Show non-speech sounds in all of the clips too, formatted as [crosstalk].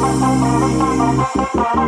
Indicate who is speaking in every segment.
Speaker 1: Música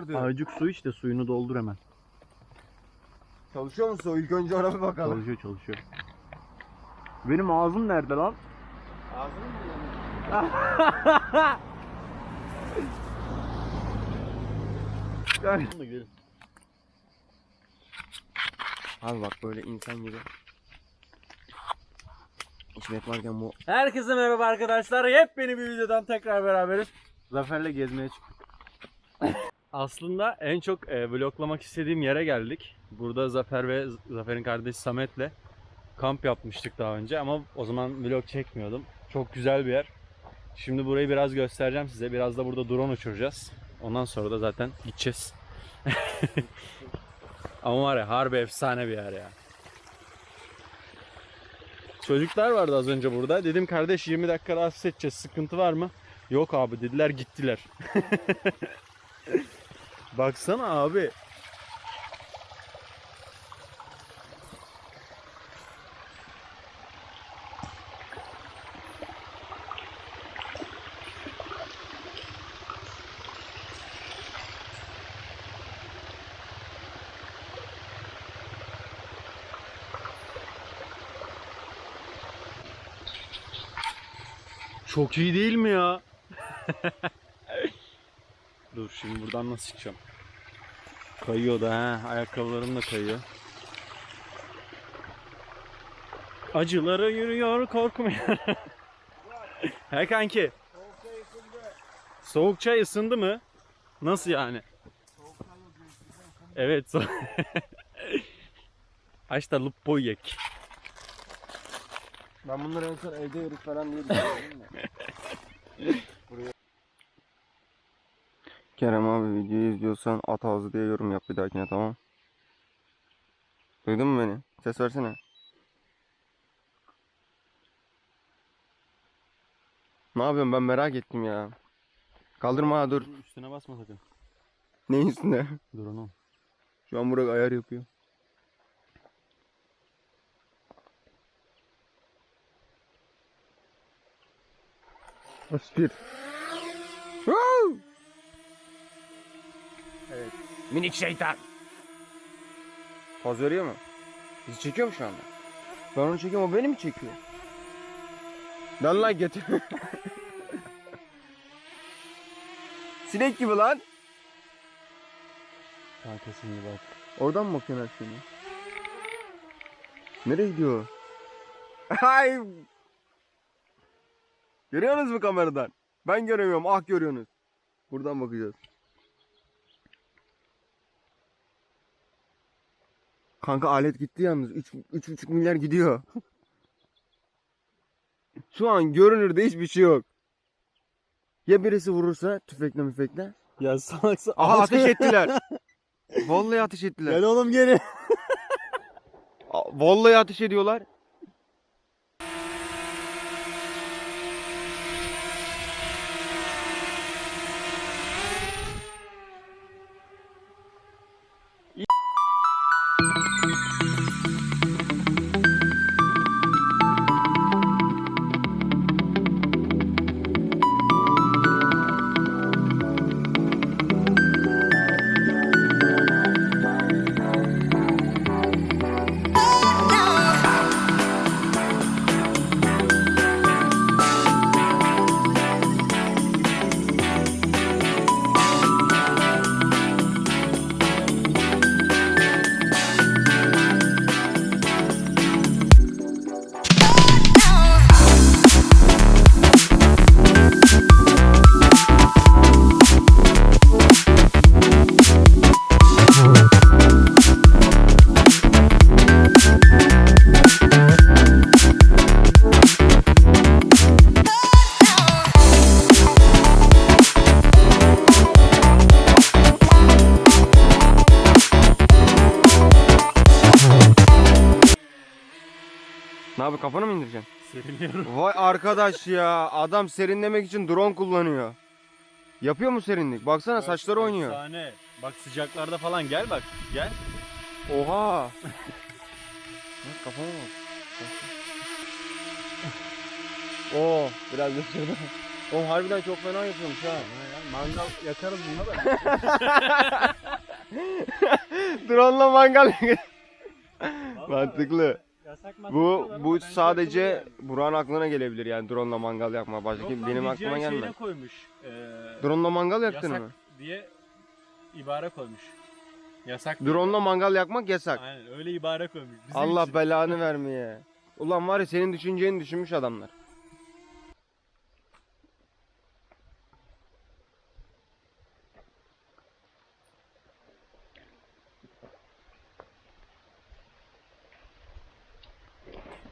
Speaker 1: gücüm ağrıdı.
Speaker 2: Aycık su işte suyunu doldur hemen.
Speaker 1: Çalışıyor musun? İlk önce ona bir bakalım.
Speaker 2: Çalışıyor çalışıyor. Benim ağzım nerede lan?
Speaker 1: Ağzını mı
Speaker 2: Gidelim.
Speaker 1: Abi bak böyle insan gibi. İçmek varken bu
Speaker 2: Herkese merhaba arkadaşlar. Yepyeni bir videodan tekrar beraberiz. Zafer'le gezmeye çıktık. [laughs] Aslında en çok e, vloglamak istediğim yere geldik. Burada Zafer ve Zafer'in kardeşi Samet'le kamp yapmıştık daha önce ama o zaman vlog çekmiyordum. Çok güzel bir yer. Şimdi burayı biraz göstereceğim size. Biraz da burada drone uçuracağız. Ondan sonra da zaten gideceğiz. [laughs] ama var ya harbi efsane bir yer ya. Çocuklar vardı az önce burada. Dedim kardeş 20 dakika rahatsız edeceğiz. Sıkıntı var mı? Yok abi dediler gittiler. [laughs] Baksana abi. Çok iyi değil mi ya? [laughs] Dur şimdi buradan nasıl çıkacağım? Kayıyor da ha. Ayakkabılarım da kayıyor. Acılara yürüyor korkmuyor. [laughs] he kanki. Soğuk çay ısındı mı? Nasıl yani? Evet. So [laughs] Aç da lupo yek.
Speaker 1: Ben bunları en son evde yürüt falan diye düşünüyorum. [laughs] Kerem abi videoyu izliyorsan at ağzı diye yorum yap bir dahakine tamam. Duydun mu beni? Ses versene. Ne yapıyorsun ben merak ettim ya. Kaldırma ha dur.
Speaker 2: Üstüne basma sakın.
Speaker 1: Neyin üstünde?
Speaker 2: Dur onu.
Speaker 1: Şu an Burak ayar yapıyor. Aspir.
Speaker 2: Evet.
Speaker 1: Minik şeytan. Poz veriyor mu? Bizi çekiyor mu şu anda? Ben onu çekiyorum o beni mi çekiyor? Lan lan getir. [laughs] Sinek gibi lan.
Speaker 2: Kanka şimdi bak.
Speaker 1: Oradan mı bakıyorsun her şeyi? Nereye gidiyor? [laughs] Ay! Görüyorsunuz mu kameradan? Ben göremiyorum. Ah görüyorsunuz. Buradan bakacağız. Kanka alet gitti yalnız. 3 3,5 milyar gidiyor. [laughs] Şu an görünürde hiçbir şey yok. Ya birisi vurursa tüfekle müfekle?
Speaker 2: Ya salaksa.
Speaker 1: Aha ateş ettiler. [laughs] Vallahi ateş ettiler.
Speaker 2: Gel oğlum geri.
Speaker 1: Vallahi ateş ediyorlar. Ne yapıyor kafanı mı indireceksin?
Speaker 2: Serinliyorum.
Speaker 1: Vay arkadaş ya adam serinlemek için drone kullanıyor. Yapıyor mu serinlik? Baksana saçları oynuyor.
Speaker 2: Efsane. Bak sıcaklarda falan gel bak. Gel.
Speaker 1: Oha. [laughs] Bak kafama bak. [laughs] Oo biraz düşürdü. O harbiden çok fena yapıyormuş ha.
Speaker 2: Mangal yakarız buna da. [laughs]
Speaker 1: Drone'la mangal. Mantıklı. Bu bu sadece Burak'ın aklına gelebilir yani drone'la mangal yakma. Başka kim benim aklıma gelmez.
Speaker 2: koymuş. Ee,
Speaker 1: Drone'la mangal yaktın
Speaker 2: yasak
Speaker 1: mı?
Speaker 2: diye ibare koymuş. Yasak.
Speaker 1: Drone'la mangal yakmak yasak.
Speaker 2: Aynen öyle ibare koymuş. Bizim
Speaker 1: Allah
Speaker 2: için.
Speaker 1: belanı vermeye. Ulan var ya senin düşüneceğini düşünmüş adamlar.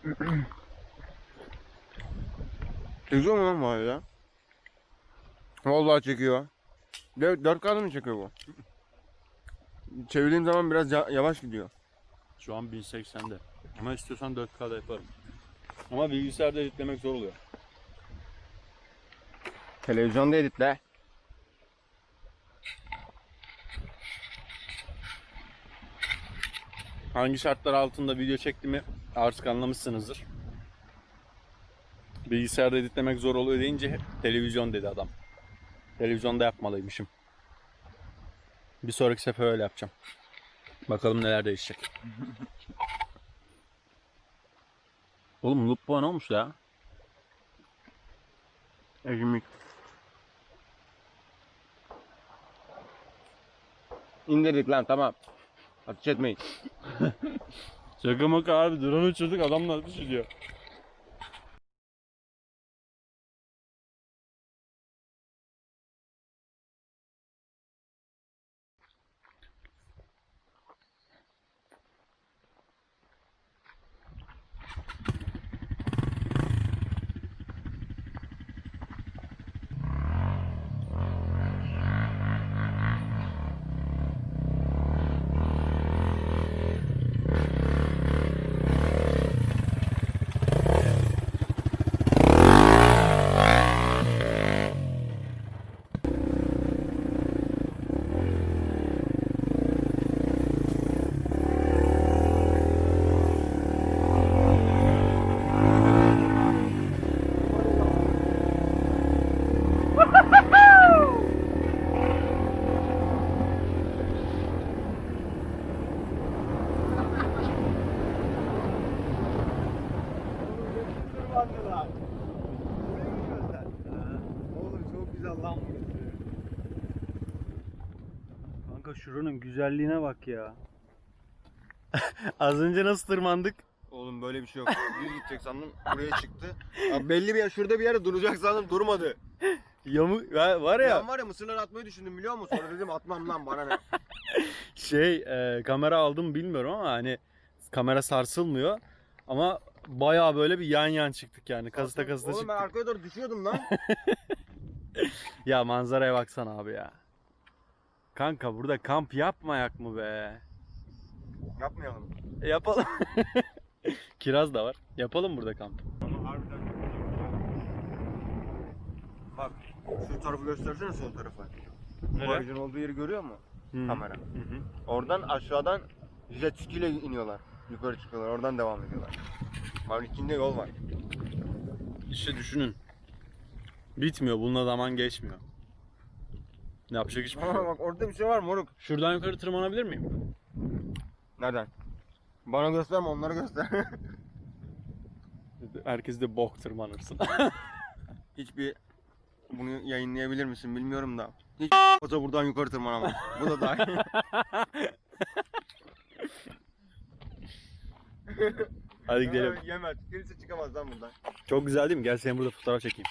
Speaker 1: [clears throat] Çekiyor mu lan var ya? Vallahi çekiyor. 4 kadın mı çekiyor bu? Çevirdiğim zaman biraz ya- yavaş gidiyor.
Speaker 2: Şu an 1080'de. Ama istiyorsan 4K'da yaparım. Ama bilgisayarda editlemek zor oluyor.
Speaker 1: Televizyonda editle.
Speaker 2: Hangi şartlar altında video çektiğimi artık anlamışsınızdır. Bilgisayarda editlemek zor oluyor deyince televizyon dedi adam. Televizyonda yapmalıymışım. Bir sonraki sefer öyle yapacağım. Bakalım neler değişecek. [laughs] Oğlum loop puan olmuş ya.
Speaker 1: Ecimik. İndirdik lan tamam. Ateş etmeyin. [laughs]
Speaker 2: Şaka maka abi drone uçurduk adamlar düşürüyor.
Speaker 1: Oğlum çok güzel lan burası.
Speaker 2: Kanka şuranın güzelliğine bak ya. [laughs] Az önce nasıl tırmandık?
Speaker 1: Oğlum böyle bir şey yok. Düz gidecek sandım. Buraya çıktı. Abi belli bir yer şurada bir yerde duracak sandım durmadı.
Speaker 2: Yamuk ya- var ya
Speaker 1: Ben var ya mısırları atmayı düşündüm biliyor musun? Sonra dedim atmam lan bana ne. [laughs]
Speaker 2: şey e, kamera aldım bilmiyorum ama hani kamera sarsılmıyor ama bayağı böyle bir yan yan çıktık yani kazıta kazıta
Speaker 1: Oğlum ben
Speaker 2: çıktık.
Speaker 1: arkaya doğru düşüyordum lan. [laughs] [laughs]
Speaker 2: Ya manzaraya baksana abi ya. Kanka burada kamp yapmayak mı be?
Speaker 1: Yapmayalım.
Speaker 2: E, yapalım. [laughs] Kiraz da var. Yapalım burada kamp.
Speaker 1: Ama harbiden Bak şu tarafı göstersene sol tarafa. Bu aracın olduğu yeri görüyor musun?
Speaker 2: Hı.
Speaker 1: Kamera.
Speaker 2: Hı hı.
Speaker 1: Oradan aşağıdan jet ski ile iniyorlar. Yukarı çıkıyorlar. Oradan devam ediyorlar. Var içinde yol var.
Speaker 2: İşte düşünün. Bitmiyor. Bununla zaman geçmiyor. Yapacak hiçbir şey yok.
Speaker 1: bak orada bir şey var moruk.
Speaker 2: Şuradan yukarı tırmanabilir miyim?
Speaker 1: Nereden? Bana gösterme onlara göster. [laughs]
Speaker 2: Herkes de bok tırmanırsın. [laughs]
Speaker 1: Hiçbir bunu yayınlayabilir misin bilmiyorum da. Hiç [laughs] olsa buradan yukarı tırmanamam. Bu da dahil.
Speaker 2: Hadi gidelim.
Speaker 1: Yemez. Kimse çıkamaz lan buradan.
Speaker 2: Çok güzel değil mi? Gel seni burada fotoğraf çekeyim.